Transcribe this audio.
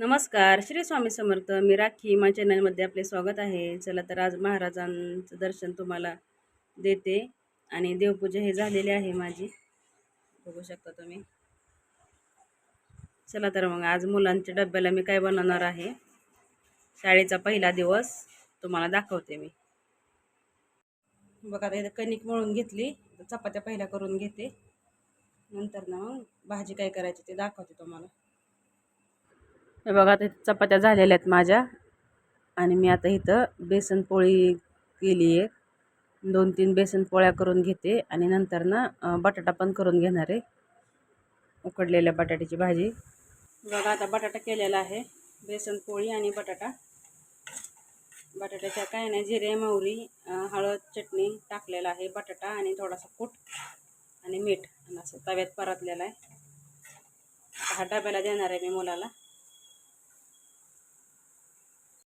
नमस्कार श्री स्वामी समर्थ. मी राखी. मा चॅनलमध्ये आपले स्वागत आहे. चला तर आज महाराजांचं दर्शन तुम्हाला देते. आणि देवपूजा हे झालेली आहे माझी. बघू शकता तुम्ही. चला तर मग आज मुलांच्या डब्याला मी काय बनवणार आहे? शाळेचा पहिला दिवस तुम्हाला दाखवते मी. बघा आता इथं कणिक मळून घेतली. तर चपात्या पहिल्या करून घेते. नंतर ना मग भाजी काय करायची ते दाखवते तुम्हाला. हे बघा ते चपात्या झालेल्या आहेत माझ्या. आणि मी आता इथं बेसन पोळी केली आहे. दोन तीन बेसन पोळ्या करून घेते. आणि नंतर ना बटाटा पण करून घेणार आहे. उकडलेल्या बटाट्याची भाजी. बघा आता बटाटा केलेला आहे. बेसन पोळी आणि बटाटा. बटाट्याच्या काय नाही जिरे मोहरी हळद चटणी टाकलेला आहे. बटाटा आणि थोडासा कूट आणि मीठ. आणि असं तव्यात परतलेला आहे. हा डब्याला देणार आहे मी मुलाला.